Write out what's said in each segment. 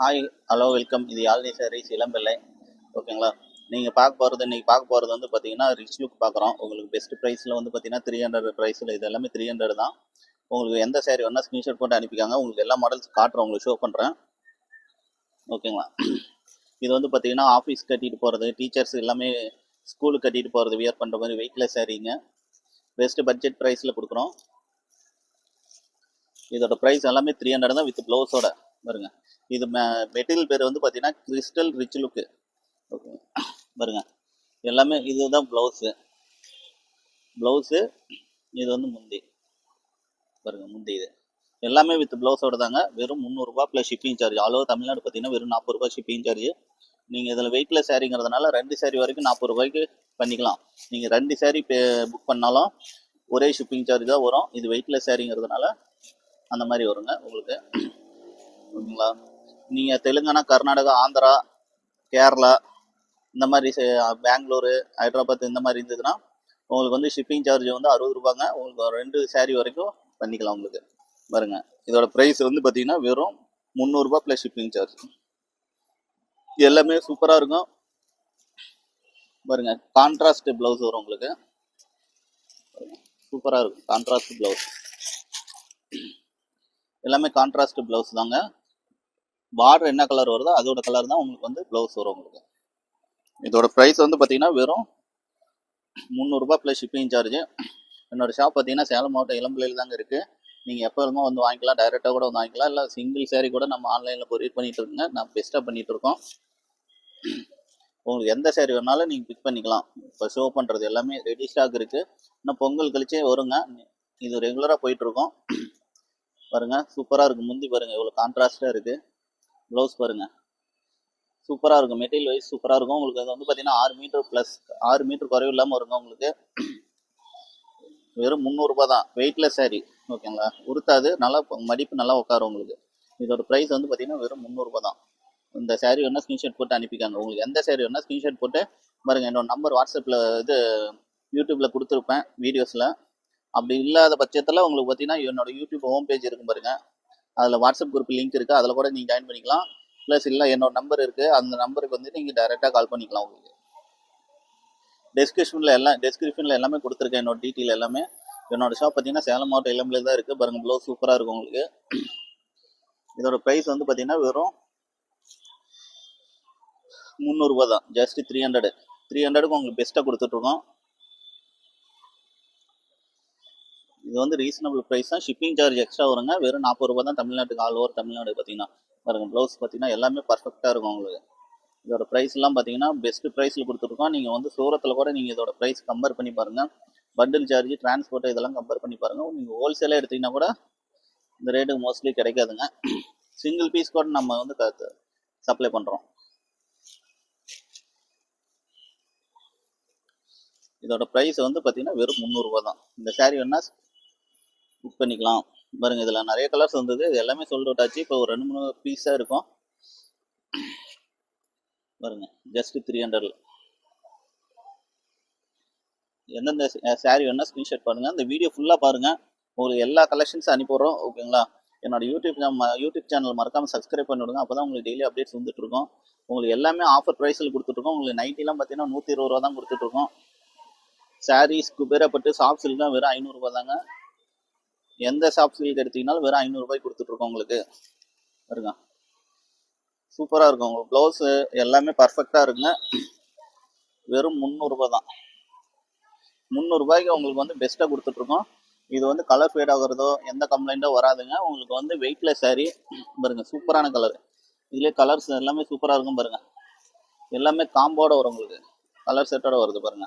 Hi hello welcome இது யாழ்னி சாரீஸ் இளம்பிள்ளை. ஓகேங்களா? நீங்கள் பார்க்க போகிறது இன்றைக்கி பார்க்க போகிறது வந்து பார்த்தீங்கன்னா ரிச் லுக் பார்க்குறோம் உங்களுக்கு பெஸ்ட் ப்ரைஸில் வந்து பார்த்தீங்கன்னா த்ரீ ஹண்ட்ரட் ப்ரைஸில் இது எல்லாமே த்ரீ ஹண்ட்ரட் தான். உங்களுக்கு எந்த சேரீ வேணால் ஸ்க்ரீன்ஷாட் போட்டு அனுப்பிக்காங்க. உங்களுக்கு எல்லா மாடல்ஸ் காட்டுறேன் உங்களுக்கு ஷோ பண்ணுறேன் ஓகேங்களா? இது வந்து பார்த்தீங்கன்னா ஆஃபீஸ் கட்டிட்டு போகிறது டீச்சர்ஸ் எல்லாமே ஸ்கூலுக்கு கட்டிட்டு போகிறது வியர் பண்ணுற மாதிரி வெயிட்லெஸ் சேரீங்க பெஸ்ட் பட்ஜெட் ப்ரைஸில் கொடுக்குறோம். இதோட ப்ரைஸ் எல்லாமே த்ரீ ஹண்ட்ரட் தான் வித் ப்ளவுஸோட பாருங்க. இது மெட்டீரியல் பேர் வந்து பார்த்தீங்கன்னா கிறிஸ்டல் ரிச் லுக்கு ஓகே பாருங்க. எல்லாமே இதுதான் ப்ளவுஸு ப்ளவுஸு இது வந்து முந்தி. பாருங்க முந்தி இது. எல்லாமே வித் ப்ளவுஸோட தாங்க. வெறும் முந்நூறுரூபா plus shipping charge all over Tamil Nadu பார்த்தீங்கன்னா வெறும் நாற்பது ரூபா ஷிப்பிங் சார்ஜ் நீங்கள் இதில் வெயிட்லெஸ் சாரிங்கிறதுனால ரெண்டு சேரீ வரைக்கும் நாற்பது ரூபாய்க்கு பண்ணிக்கலாம். நீங்கள் ரெண்டு சாரி புக் பண்ணாலும் ஒரே ஷிப்பிங் சார்ஜ் தான் வரும். இது வெயிட்லெஸ் சாரிங்கிறதுனால அந்த மாதிரி வருங்க உங்களுக்கு. ஓகேங்களா? நீங்கள் தெலுங்கானா கர்நாடகா ஆந்திரா கேரளா இந்த மாதிரி சே- பெங்களூரு ஹைதராபாத் இந்த மாதிரி இருந்ததுன்னா உங்களுக்கு வந்து ஷிப்பிங் சார்ஜ் வந்து அறுபது ரூபாங்க. உங்களுக்கு ஒரு ரெண்டு சேரீ வரைக்கும் பண்ணிக்கலாம் உங்களுக்கு. பாருங்க. இதோட ப்ரைஸ் வந்து பார்த்தீங்கன்னா வெறும் முந்நூறுரூபா ப்ளஸ் ஷிப்பிங் சார்ஜ் எல்லாமே சூப்பராக இருக்கும். பாருங்க. கான்ட்ராஸ்ட் ப்ளவுஸ் வரும் உங்களுக்கு. சூப்பராக இருக்கும். கான்ட்ராஸ்ட் ப்ளவுஸ் எல்லாமே கான்ட்ராஸ்ட் ப்ளவுஸ் தாங்க. பார்டர் என்ன கலர் வருதோ அதோட கலர் தான் உங்களுக்கு வந்து ப்ளவுஸ் வரும் உங்களுக்கு. இதோட ப்ரைஸ் வந்து பார்த்தீங்கன்னா வெறும் முந்நூறுரூபா ப்ளஸ் ஷிப்பிங் சார்ஜ் என்னோட ஷாப் பார்த்தீங்கன்னா சேலம் மாவட்டம் இளம்பிள்ளையில் தாங்க இருக்குது நீங்கள் எப்போ வேணுமோ வந்து வாங்கிக்கலாம் டைரெக்டாக கூட வந்து வாங்கிக்கலாம். இல்லை சிங்கிள் சேரீ கூட நம்ம ஆன்லைனில் கொரியர் பண்ணிகிட்டு இருக்கோங்க. நான் பெஸ்ட்டாக பண்ணிகிட்டு இருக்கோம். உங்களுக்கு எந்த சேரீ வேணாலும் நீங்கள் பிக் பண்ணிக்கலாம். இப்போ ஷோ பண்ணுறது எல்லாமே ரெடி ஸ்டாக் இருக்குது இன்னும் பொங்கல் கழிச்சே வருங்க. இது ரெகுலராக போயிட்டுருக்கோம் பாருங்கள் சூப்பராக இருக்குது முந்தி பாருங்கள் இவ்வளோ கான்ட்ராஸ்டாக இருக்குது ப்ளவுஸ் பாருங்க. சூப்பராக இருக்கும். மெட்டீரியல் வைஸ் சூப்பராக இருக்கும். உங்களுக்கு அது வந்து பார்த்தீங்கன்னா ஆறு மீட்டர் ப்ளஸ் ஆறு மீட்டர் குறைவு இல்லாமல் வருங்க உங்களுக்கு. வெறும் முந்நூறுரூபா தான். Weightless saree. ஓகேங்களா உருத்தாது நல்லா மடிப்பு நல்லா உட்காரும் உங்களுக்கு. இதோட ப்ரைஸ் வந்து பார்த்தீங்கன்னா வெறும் முந்நூறுரூபா தான். இந்த saree வேணால் ஸ்க்ரீன்ஷாட் போட்டு அனுப்பிக்காங்க. உங்களுக்கு எந்த saree வேணால் ஸ்க்ரீன்ஷாட் போட்டு பாருங்கள் என்னோட நம்பர் வாட்ஸ்அப்பில் இது யூடியூப்பில் கொடுத்துருப்பேன் வீடியோஸில் அப்படி இல்லாத பட்சத்தில் உங்களுக்கு பார்த்தீங்கன்னா என்னோட யூடியூப் ஹோம் பேஜ் இருக்கும் பாருங்கள் அதில் வாட்ஸ்அப் குரூப் லிங்க் இருக்குது அதில் கூட நீங்கள் ஜாயின் பண்ணிக்கலாம். ப்ளஸ் இல்லை என்னோட நம்பர் இருக்குது அந்த நம்பருக்கு வந்து நீங்கள் டைரெக்டாக கால் பண்ணிக்கலாம் உங்களுக்கு. டெஸ்கிரிப்ஷனில் எல்லாம் டெஸ்கிரிப்ஷனில் எல்லாமே கொடுத்துருக்கேன். என்னோட டீட்டெயில் எல்லாமே. என்னோட ஷாப் பார்த்தீங்கன்னா சேலம் மாவட்டம் இளம்பில் தான் இருக்குது பாருங்கள் ப்ளவுஸ் சூப்பராக இருக்கும் உங்களுக்கு. இதோட ப்ரைஸ் வந்து பார்த்தீங்கன்னா வெறும் முந்நூறுரூபா தான். ஜஸ்ட் த்ரீ ஹண்ட்ரடு த்ரீ ஹண்ட்ரடுக்கு உங்களுக்கு பெஸ்ட்டாக கொடுத்துட்ருக்கோம் இது வந்து ரீசனபிள் ப்ரைஸ் தான். ஷிப்பிங் சார்ஜ் எக்ஸ்ட்ரா வருங்க. வெறும் நாற்பது ரூபா தான் தமிழ்நாட்டுக்கு ஆல் ஓவர் தமிழ்நாடு பார்த்தீங்கன்னா. பாருங்க ப்ளவுஸ் பார்த்தீங்கன்னா எல்லாமே பர்ஃபெக்டாக இருக்கும் உங்களுக்கு. இதோட ப்ரைஸ்லாம் பார்த்தீங்கன்னா பெஸ்ட் ப்ரைஸில் கொடுத்துருக்கோம். நீங்கள் வந்து சூரத்தில் கூட நீங்கள் இதோட ப்ரைஸ் கம்பேர் பண்ணி பாருங்கள் பண்டில் சார்ஜ் டிரான்ஸ்போர்ட் இதெல்லாம் கம்பேர் பண்ணி பாருங்கள் நீங்கள் ஹோல்சேலாக எடுத்தீங்கன்னா கூட இந்த ரேட்டுக்கு மோஸ்ட்லி கிடைக்காதுங்க. சிங்கிள் பீஸ் கூட நம்ம வந்து சப்ளை பண்ணுறோம் இதோட ப்ரைஸ் வந்து பார்த்தீங்கன்னா வெறும் முந்நூறுரூவா தான். இந்த சாரீ வேணால் புக் பண்ணிக்கலாம். பாருங்க இதில் நிறைய கலர்ஸ் வந்தது. இது எல்லாமே சோல்ட் அவுட் ஆச்சு. இப்போ ஒரு ரெண்டு மூணு பீஸாக இருக்கும். பாருங்க ஜஸ்ட் த்ரீ ஹண்ட்ரட்ல எந்தெந்த saree வேணால் ஸ்க்ரீன்ஷாட் பாருங்கள் இந்த வீடியோ ஃபுல்லாக பாருங்கள் உங்களுக்கு எல்லா கலெக்ஷன்ஸும் அனுப்பிடுறோம் ஓகேங்களா என்னோட யூடியூப் நம்ம யூடியூப் சேனல் மறக்காமல் சப்ஸ்கிரைப் பண்ணிவிடுங்க அப்போ தான் உங்களுக்கு டெய்லி அப்டேட்ஸ் வந்துட்டுருக்கோம் உங்களுக்கு எல்லாமே ஆஃபர் ப்ரைஸில் கொடுத்துட்ருக்கோம் உங்களுக்கு நைட்டிலாம் பார்த்தீங்கன்னா நூற்றி இருபது ரூபா தான் கொடுத்துட்ருக்கோம் சாரீஸ் குபேரப்பட்டு சாஃப்ட் சில்க்லாம் வெறும் ஐநூறுரூபா தாங்க எந்த சாஃப்ட் சில்க் எடுத்தீங்கனாலும் வெறும் ஐநூறுரூபாய் கொடுத்துட்ருக்கோம் உங்களுக்கு. பாருங்க. சூப்பராக இருக்கும். உங்களுக்கு ப்ளவுஸு எல்லாமே பர்ஃபெக்டாக இருக்குங்க. வெறும் முந்நூறுரூபா தான். முந்நூறுரூபாய்க்கு உங்களுக்கு வந்து பெஸ்ட்டாக கொடுத்துட்ருக்கோம் இது வந்து கலர் ஃபேட் ஆகுறதோ எந்த கம்ப்ளைண்ட்டோ வராதுங்க. உங்களுக்கு வந்து வெயிட்லெஸ் saree பாருங்க சூப்பரான கலர் இதுலேயே கலர்ஸ் எல்லாமே சூப்பராக இருக்கும் பாருங்க. எல்லாமே காம்போட வரும் உங்களுக்கு. கலர் செட்டோட வருது பாருங்க.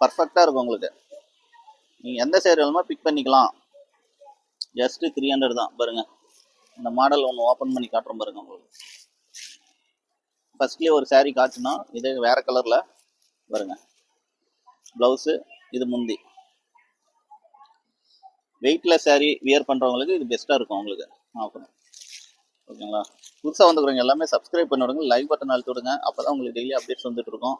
பர்ஃபெக்டாக இருக்கும் உங்களுக்கு. நீங்கள் எந்த சேர் வேணுமோ பிக் பண்ணிக்கலாம். ஜஸ்ட்டு த்ரீ ஹண்ட்ரட் தான். பாருங்க. இந்த மாடல் ஒன்று ஓப்பன் பண்ணி காட்டுறோம் பாருங்கள் உங்களுக்கு. ஃபஸ்ட்லேயே ஒரு சாரீ காட்டுனா இதே வேறு கலரில் பாருங்க. ப்ளவுஸு இது முந்தி. வெயிட்லெஸ் சாரீ வியர் பண்ணுறவங்களுக்கு இது பெஸ்ட்டாக இருக்கும் உங்களுக்கு. ஆஃபர் ஓகேங்களா புதுசாக வந்துக்கிறவங்க எல்லாமே சப்ஸ்கிரைப் பண்ணி விடுங்க. லைக் பட்டன் அழுத்தி விடுங்க. அப்போ தான் உங்களுக்கு டெய்லி அப்டேட்ஸ் வந்துட்டு இருக்கும்.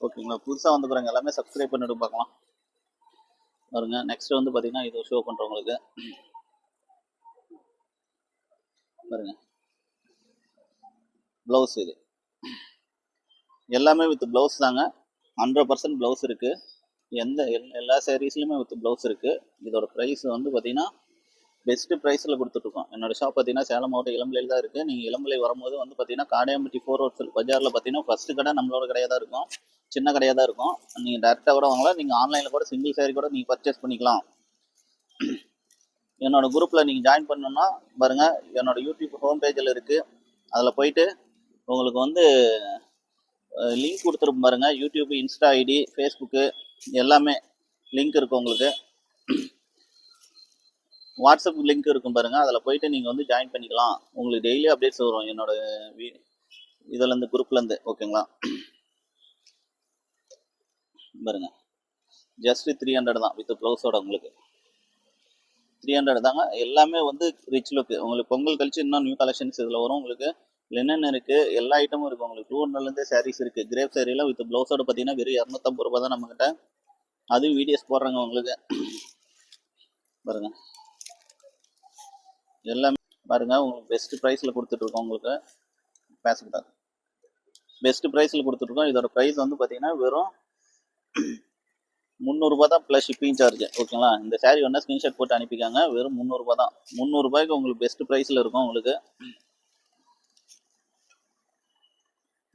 ஓகேங்களா? புதுசாக வந்துக்கிறவங்க எல்லாமே சப்ஸ்கிரைப் பண்ணிட்டு பார்க்கலாம். பாருங்க நெக்ஸ்ட் வந்து பார்த்தீங்கன்னா இது ஷோ பண்ணுறவங்களுக்கு பாருங்க. ப்ளவுஸ் இது. எல்லாமே வித் ப்ளவுஸ் தாங்க. ஹண்ட்ரட் பர்சன்ட் ப்ளவுஸ் இருக்குது எந்த எல்- எல்லா சேரீஸ்லையுமே வித் ப்ளவுஸ் இருக்குது இதோட ப்ரைஸ் வந்து பார்த்தீங்கன்னா பெஸ்ட்டு ப்ரைஸில் கொடுத்துட்ருக்கோம். என்னோடய ஷாப் பார்த்தீங்கன்னா சேலம் மாவட்டம் இளம்பிள்ளையில் தான் இருக்குது நீங்கள் இளம்பிள்ளை வரும்போது வந்து பார்த்தீங்கன்னா காடையம்பட்டி ஃபோர் ஹோட்ஸில் பஜாரில் பார்த்தீங்கன்னா ஃபஸ்ட்டு கடை நம்மளோட கடையாக தான் இருக்கும். சின்ன கடையாக தான் இருக்கும். நீங்கள் டேரெக்டாக கூட வாங்கலாம். நீங்கள் ஆன்லைனில் கூட சிங்கிள் சேரீ கூட நீங்கள் பர்ச்சேஸ் பண்ணிக்கலாம். என்னோடய குரூப்பில் நீங்கள் ஜாயின் பண்ணணுன்னா பாருங்கள் என்னோடய யூடியூப் ஹோம் பேஜில் இருக்குது அதில் போயிட்டு உங்களுக்கு வந்து லிங்க் கொடுத்துருப்போம் பாருங்கள் யூடியூப் இன்ஸ்டா ஐடி ஃபேஸ்புக்கு எல்லாமே லிங்க் இருக்கும் உங்களுக்கு. வாட்ஸ்அப் லிங்க் இருக்கும் பாருங்கள் அதில் போயிட்டு நீங்கள் வந்து ஜாயின் பண்ணிக்கலாம். உங்களுக்கு டெய்லி அப்டேட்ஸ் வரும். என்னோட வீ இதுலேருந்து குரூப்லேருந்து ஓகேங்களா பாருங்க. ஜஸ்ட் த்ரீ ஹண்ட்ரட் தான் வித் ப்ளவுஸோட உங்களுக்கு. த்ரீ ஹண்ட்ரட் தாங்க. எல்லாமே வந்து ரிச் லுக்கு உங்களுக்கு பொங்கல் கழிச்சு இன்னும் நியூ கலெக்ஷன்ஸ் இதில் வரும். உங்களுக்கு லினன் இருக்குது எல்லா ஐட்டமும் இருக்குது உங்களுக்கு. டூ ஹண்ட்ரட்லேருந்தே சாரீஸ் இருக்குது கிரேப் சாரீலாம் வித் ப்ளவுஸோட பார்த்தீங்கன்னா வெறும் இரநூத்தம்பது ரூபா தான் நம்மகிட்ட. அதுவும் வீடியோஸ் போடுறாங்க உங்களுக்கு. பாருங்க. எல்லாமே பாருங்க. உங்களுக்கு பெஸ்ட் ப்ரைஸில் கொடுத்துட்ருக்கோம் உங்களுக்கு. பேசக்கூடாது பெஸ்ட் ப்ரைஸில் கொடுத்துட்ருக்கோம் இதோட ப்ரைஸ் வந்து பார்த்தீங்கன்னா வெறும் முந்நூறுரூபா தான் ப்ளஸ் ஷிப்பிங் சார்ஜ் ஓகேங்களா இந்த saree வேணால் ஸ்க்ரீன்ஷாட் போட்டு அனுப்பிக்காங்க. வெறும் முந்நூறுரூபா தான். முந்நூறுரூபாய்க்கு உங்களுக்கு பெஸ்ட் ப்ரைஸில் இருக்கும் உங்களுக்கு.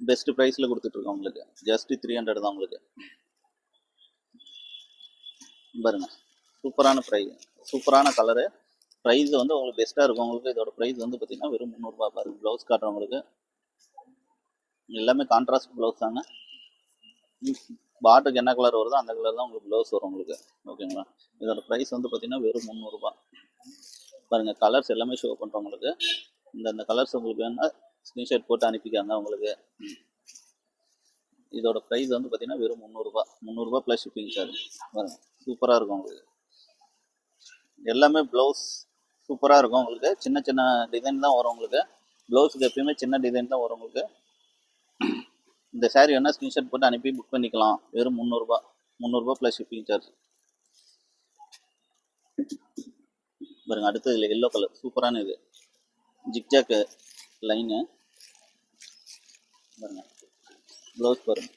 பெஸ்ட் ப்ரைஸில் கொடுத்துட்ருக்கோம் உங்களுக்கு. ஜஸ்ட் த்ரீ ஹண்ட்ரட் தான் உங்களுக்கு. பாருங்க. சூப்பரான ப்ரைஸ் சூப்பரான கலரு ப்ரைஸ் வந்து உங்களுக்கு பெஸ்ட்டாக இருக்கும் உங்களுக்கு. இதோட ப்ரைஸ் வந்து பார்த்தீங்கன்னா வெறும் முந்நூறுரூபா பாருங்க. ப்ளவுஸ் காட்டுறவங்களுக்கு எல்லாமே கான்ட்ராஸ்ட் ப்ளவுஸ் தாங்க. பாட்டுக்கு என்ன கலர் வருதோ அந்த கலர் தான் உங்களுக்கு ப்ளவுஸ் வரும் உங்களுக்கு. ஓகேங்களா இதோட ப்ரைஸ் வந்து பார்த்தீங்கன்னா வெறும் முந்நூறுரூபா பாருங்கள் கலர்ஸ் எல்லாமே ஷோ பண்ணுறோம் உங்களுக்கு. இந்த இந்த கலர்ஸ் உங்களுக்கு வேணா ஸ்க்ரீன்ஷாட் போட்டு அனுப்பிக்காங்க உங்களுக்கு. இதோட ப்ரைஸ் வந்து பார்த்தீங்கன்னா வெறும் முந்நூறுரூபா முந்நூறுரூபா ப்ளஸ் ஷிப்பிங் சார்ஜ் பாருங்க சூப்பராக இருக்கும் உங்களுக்கு. எல்லாமே ப்ளவுஸ் சூப்பராக இருக்கும் உங்களுக்கு. சின்ன சின்ன டிசைன் தான் வரும் உங்களுக்கு. ப்ளவுஸுக்கு எப்பயுமே சின்ன டிசைன் தான் வரும் உங்களுக்கு. இந்த சாரீ வேணால் ஸ்க்ரீன்ஷாட் போட்டு அனுப்பி புக் பண்ணிக்கலாம். வெறும் முந்நூறுரூபா முந்நூறுரூபா ப்ளஸ் ஷிப்பிங் சார்ஜ் பாருங்க அடுத்து இதில் எல்லோ கலர் சூப்பரான இது. ஜிக்ஜாக்கு லைனு பாருங்க. ப்ளவுஸ் பாருங்க.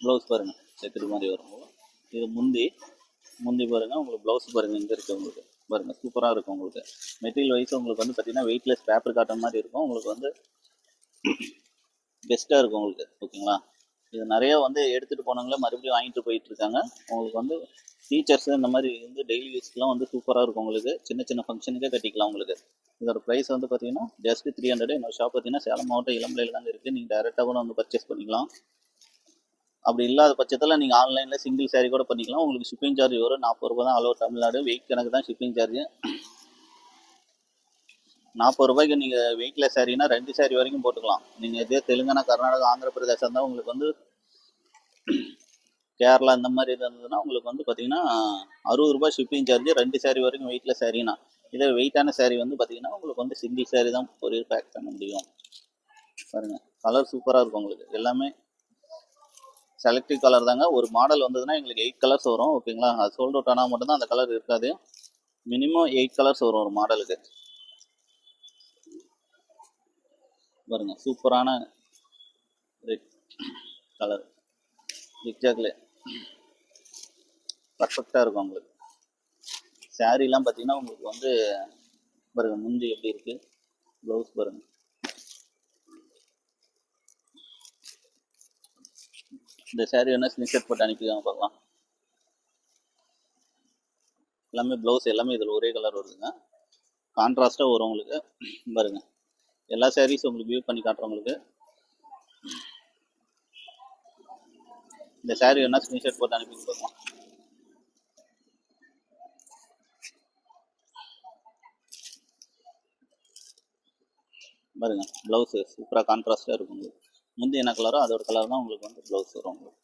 ப்ளவுஸ் பாருங்க. செக்குடு மாதிரி வரும். இது முந்தி. முந்தி பாருங்கள் உங்களுக்கு ப்ளவுஸ் பாருங்கள் இங்கே இருக்குது உங்களுக்கு. பாருங்கள் சூப்பராக இருக்கும் உங்களுக்கு. மெட்டீரியல் வைஸ் உங்களுக்கு வந்து பார்த்தீங்கன்னா வெயிட்லெஸ் பேப்பர் காட்டன் மாதிரி இருக்கும். உங்களுக்கு வந்து பெஸ்ட்டாக இருக்கும் உங்களுக்கு ஓகேங்களா இது நிறைய வந்து எடுத்துகிட்டு போனவங்களே மறுபடியும் வாங்கிட்டு போயிட்டு இருக்காங்க உங்களுக்கு வந்து டீச்சர்ஸ் இந்த மாதிரி வந்து டெய்லி யூஸ்க்குலாம் வந்து சூப்பராக இருக்கும் உங்களுக்கு. சின்ன சின்ன ஃபங்க்ஷனுக்கே கட்டிக்கலாம் உங்களுக்கு. இதோட ப்ரைஸ் வந்து பார்த்தீங்கன்னா ஜஸ்ட் த்ரீ ஹண்ட்ரட் என்னோட ஷாப் பார்த்தீங்கன்னா சேலம் மாவட்டம் இளம்பிள்ளையில் தாங்க இருக்குது நீங்கள் டேரெக்டாக கூட வந்து பர்ச்சேஸ் பண்ணிக்கலாம். அப்படி இல்லாத பட்சத்தில் நீங்கள் ஆன்லைனில் சிங்கிள் சேரீ கூட பண்ணிக்கலாம். உங்களுக்கு ஷிப்பிங் சார்ஜ் வரும் நாற்பது ரூபா தான். அளவு தமிழ்நாடு. வெயிட் கணக்கு தான் ஷிப்பிங் சார்ஜ் நாற்பது ரூபாய்க்கு நீங்கள் வெயிட்ல சாரீனா ரெண்டு saree வரைக்கும் போட்டுக்கலாம். நீங்கள் இதே தெலுங்கானா கர்நாடகா ஆந்திர பிரதேசம் தான் உங்களுக்கு வந்து கேரளா இந்த மாதிரி இது இருந்ததுன்னா உங்களுக்கு வந்து பார்த்தீங்கன்னா அறுபது ரூபாய் ஷிப்பிங் சார்ஜ் ரெண்டு saree வரைக்கும் வெயிட்ல சாரீனா. இதே வெயிட்டான saree வந்து பார்த்தீங்கன்னா உங்களுக்கு வந்து சிங்கிள் saree தான் கொரியர் பேக் பண்ண முடியும். பாருங்க கலர் சூப்பராக இருக்கும் உங்களுக்கு. எல்லாமே செலக்டிவ் கலர் தாங்க. ஒரு மாடல் வந்ததுன்னா எங்களுக்கு எயிட் கலர்ஸ் வரும் ஓகேங்களா அது சோல்ட் அவுட் ஆனால் மட்டும்தான் அந்த கலர் இருக்காது. மினிமம் எயிட் கலர்ஸ் வரும் ஒரு மாடலுக்கு பாருங்க சூப்பரான ரெட் கலர் எக்ஸாக்ட்லி பர்ஃபெக்டாக இருக்கும் உங்களுக்கு. சாரீலாம் பார்த்தீங்கன்னா உங்களுக்கு வந்து பாருங்க முந்தி எப்படி இருக்கு ப்ளவுஸ் பாருங்க. இந்த saree வேணா ஸ்க்ரீன்ஷாட் போட்டு அனுப்பிக்காங்க பார்க்கலாம். எல்லாமே ப்ளவுஸ் எல்லாமே இதில் ஒரே கலர் வருதுங்க. கான்ட்ராஸ்ட்டாக வரும் உங்களுக்கு. பாருங்கள் எல்லா சாரீஸும் உங்களுக்கு வியூ பண்ணி காட்டுறவங்களுக்கு இந்த saree வேணா ஸ்க்ரீன்ஷாட் போட்டு அனுப்பி கொடுப்போம் பாருங்க ப்ளவுஸு சூப்பராக கான்ட்ராஸ்டாக இருக்கும் உங்களுக்கு. முந்தி என்ன கலரோ அதோட கலர் தான் உங்களுக்கு வந்து ப்ளவுஸ் வரும் உங்களுக்கு.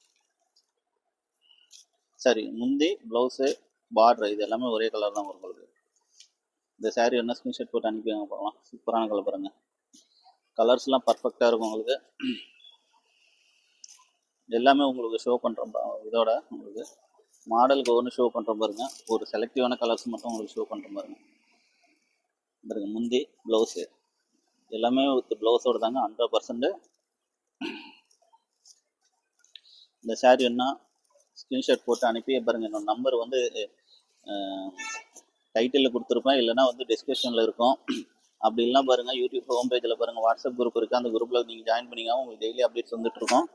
சரி முந்தி ப்ளவுஸு பார்டர் இது எல்லாமே ஒரே கலர் தான் வரும் உங்களுக்கு. இந்த saree என்ன ஸ்க்ரீன்ஷாட் போட்டு அனுப்பிவாங்க பார்க்கலாம். சூப்பரான கலர் பாருங்க. கலர்ஸ்லாம் பர்ஃபெக்டாக இருக்கும் உங்களுக்கு. எல்லாமே உங்களுக்கு ஷோ பண்ணுறோம் இதோட உங்களுக்கு மாடலுக்கு ஒன்று ஷோ பண்ணுறோம் பாருங்க. ஒரு செலக்டிவான கலர்ஸ் மட்டும் உங்களுக்கு ஷோ பண்ணுறோம் பாருங்க. பாருங்க முந்தி ப்ளவுஸு எல்லாமே வித் ப்ளவுஸோட தாங்க ஹண்ட்ரட் பர்சன்ட் இந்த சாரி என்ன ஸ்க்ரீன்ஷாட் போட்டு அனுப்பி பாருங்க என்னோட நம்பர் வந்து டைட்டிலில் கொடுத்துருப்பேன். இல்லைன்னா வந்து டிஸ்கிரிப்ஷனில் இருக்கும். அப்படி இல்லைனா பாருங்கள் யூடியூப் ஹோம் பேஜில் பாருங்கள் வாட்ஸ்அப் குரூப் இருக்குது அந்த குரூப்பில் நீங்கள் ஜாயின் பண்ணிங்க உங்களுக்கு டெய்லி அப்டேட்ஸ் வந்துட்டு இருக்கோம்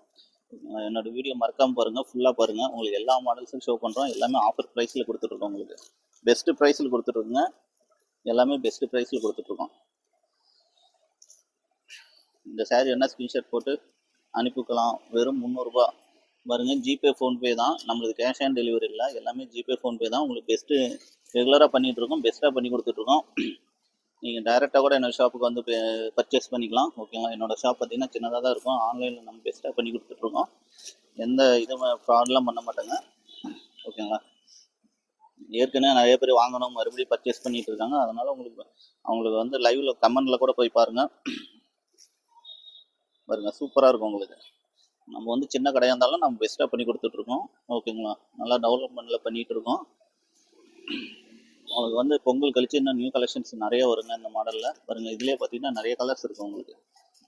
என்னோட வீடியோ மறக்காமல் பாருங்கள் ஃபுல்லாக பாருங்கள் உங்களுக்கு எல்லா மாடல்ஸும் ஷோ பண்ணுறோம் எல்லாமே ஆஃபர் ப்ரைஸில் கொடுத்துட்ருக்கோம் உங்களுக்கு. பெஸ்ட்டு ப்ரைஸில் கொடுத்துட்ருக்குங்க எல்லாமே பெஸ்ட்டு ப்ரைஸில் கொடுத்துட்ருக்கோம் இந்த சேரீ என்ன ஸ்க்ரீன்ஷாட் போட்டு அனுப்பிக்கலாம் வெறும் முந்நூறுரூபா பாருங்க ஜிபே ஃபோன்பே தான். நம்மளுக்கு கேஷ் ஆன் டெலிவரி இல்லை. எல்லாமே ஜிபே ஃபோன்பே தான். உங்களுக்கு பெஸ்ட்டு ரெகுலராக பண்ணிகிட்டு இருக்கோம் பெஸ்ட்டாக பண்ணி கொடுத்துட்ருக்கோம் நீங்கள் டைரெக்டாக கூட என்னோடய ஷாப்புக்கு வந்து பர்ச்சேஸ் பண்ணிக்கலாம். ஓகேங்களா என்னோடய ஷாப் பார்த்தீங்கன்னா சின்னதாக தான் இருக்கும். ஆன்லைனில் நம்ம பெஸ்ட்டாக பண்ணி கொடுத்துட்ருக்கோம் எந்த இதுவும் ஃப்ராட்லாம் பண்ண மாட்டேங்க. ஓகேங்களா ஏற்கனவே நிறைய பேர் வாங்கணும் மறுபடியும் பர்ச்சேஸ் பண்ணிட்டு இருக்காங்க. அதனால உங்களுக்கு அவங்களுக்கு வந்து லைவ்ல கமெண்ட்ல கூட போய் பாருங்க. பாருங்க சூப்பராக இருக்கும் உங்களுக்கு. நம்ம வந்து சின்ன கடையாக இருந்தாலும் நம்ம பெஸ்ட்டாக பண்ணி கொடுத்துட்ருக்கோம் ஓகேங்களா நல்லா டெவலப்மெண்ட்டில் பண்ணிகிட்டு இருக்கோம். உங்களுக்கு வந்து பொங்கல் கழிச்சு இன்னும் நியூ கலெக்ஷன்ஸ் நிறைய வருங்க இந்த மாடலில் பாருங்கள் இதுலேயே பார்த்தீங்கன்னா நிறைய கலர்ஸ் இருக்கும் உங்களுக்கு.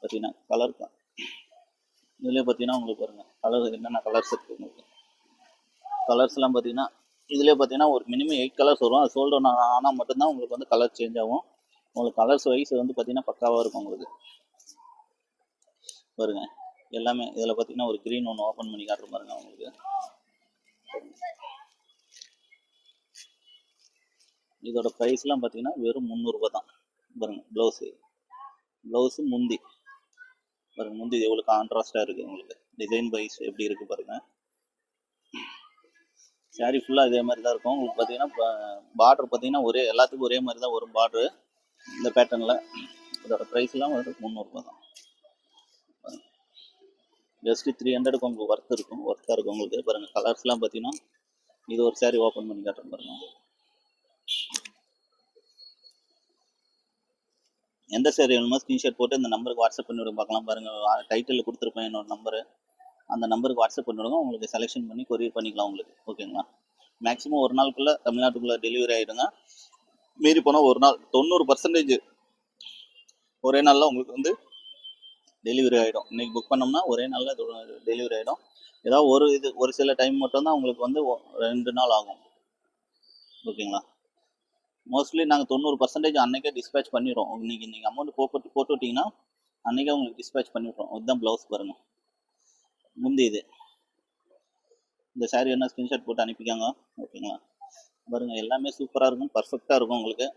பார்த்தீங்கன்னா கலர் இதுலேயே பார்த்தீங்கன்னா உங்களுக்கு பாருங்கள் கலர் என்னென்ன கலர்ஸ் இருக்குது உங்களுக்கு. கலர்ஸ்லாம் பார்த்தீங்கன்னா இதுலேயே பார்த்தீங்கன்னா ஒரு மினிமம் எயிட் கலர்ஸ் வரும். அது சோல்டு ஆனால் மட்டும்தான் உங்களுக்கு வந்து கலர் சேஞ்ச் ஆகும். உங்களுக்கு கலர்ஸ் வைஸ் வந்து பார்த்தீங்கன்னா பக்காவாக இருக்கும் உங்களுக்கு. பாருங்க எல்லாமே இதில் பார்த்தீங்கன்னா ஒரு க்ரீன் ஒன்று ஓப்பன் பண்ணி காட்டுற பாருங்க உங்களுக்கு. இதோட ப்ரைஸ்லாம் பார்த்தீங்கன்னா வெறும் முந்நூறுரூபா தான். பாருங்க ப்ளவுஸு ப்ளவுஸு முந்தி. பாருங்க முந்தி எவ்வளோ கான்ட்ராஸ்டாக இருக்குது உங்களுக்கு. டிசைன் வைஸ் எப்படி இருக்குது பாருங்கள் saree ஃபுல்லாக இதே மாதிரி தான் இருக்கும். உங்களுக்கு பார்த்தீங்கன்னா பார்டர் பார்த்தீங்கன்னா ஒரே எல்லாத்துக்கும் ஒரே மாதிரி தான் வரும் பார்டரு இந்த பேட்டர்னில் இதோட ப்ரைஸ்லாம் வந்து முந்நூறுபா தான். ஜஸ்ட்டு த்ரீ ஹண்ட்ரடுக்கு உங்களுக்கு ஒர்த் இருக்கும். ஒர்த்தாக இருக்கும் உங்களுக்கு. பாருங்கள் கலர்ஸ்லாம் பார்த்தீங்கன்னா இது ஒரு saree ஓப்பன் பண்ணி காட்டுறேன் பாருங்கள் எந்த சேர் வேணுமோ ஸ்க்ரீன்ஷாட் போட்டு இந்த நம்பருக்கு வாட்ஸ்அப் பண்ணி விடுங்க. பார்க்கலாம். பாருங்கள் டைட்டிலில் கொடுத்துருப்பேன் என்னோட நம்பரு அந்த நம்பருக்கு வாட்ஸ்அப் பண்ணி விடுங்க. உங்களுக்கு செலெக்ஷன் பண்ணி கொரியர் பண்ணிக்கலாம் உங்களுக்கு. ஓகேங்களா மேக்ஸிமம் ஒரு நாளுக்குள்ளே தமிழ்நாட்டுக்குள்ளே டெலிவரி ஆகிடுங்க மீறி போனால் ஒரு நாள் தொண்ணூறு பர்சன்டேஜ் ஒரே நாளில் உங்களுக்கு வந்து டெலிவரி ஆகிடும் இன்றைக்கி புக் பண்ணோம்னா ஒரே நாளில் டெலிவரி ஆகிடும் ஏதாவது ஒரு இது ஒரு சில டைம் மட்டும்தான் உங்களுக்கு வந்து ஒ- ரெண்டு நாள் ஆகும். ஓகேங்களா மோஸ்ட்லி நாங்கள் தொண்ணூறு பர்சன்டேஜ் அன்னைக்கே டிஸ்பேச் பண்ணிடுறோம். இன்னைக்கு நீங்கள் அமௌண்ட் போட்டு போட்டு விட்டிங்கன்னா அன்னைக்கே உங்களுக்கு டிஸ்பேச் பண்ணிவிட்றோம் இதுதான் ப்ளவுஸ் பாருங்கள் முந்தி இது. இந்த saree என்ன ஸ்க்ரீன்ஷாட் போட்டு அனுப்பிக்காங்க. ஓகேங்களா பாருங்கள் எல்லாமே சூப்பராக இருக்கும். பர்ஃபெக்டாக இருக்கும் உங்களுக்கு.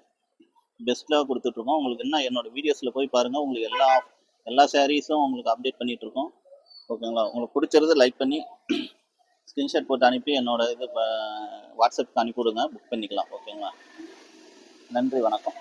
பெஸ்ட்டாக கொடுத்துட்ருக்கோம். உங்களுக்கு என்ன என்னோட வீடியோஸில் போய் பாருங்கள் உங்களுக்கு எல்லா எல்லா சாரீஸும் உங்களுக்கு அப்டேட் பண்ணிகிட்ருக்கோம் ஓகேங்களா உங்களுக்கு பிடிச்சிருது லைக் பண்ணி ஸ்க்ரீன்ஷாட் போட்டு அனுப்பி என்னோட இது வாட்ஸ்அப்புக்கு அனுப்பி விடுங்க புக் பண்ணிக்கலாம். ஓகேங்களா நன்றி வணக்கம்.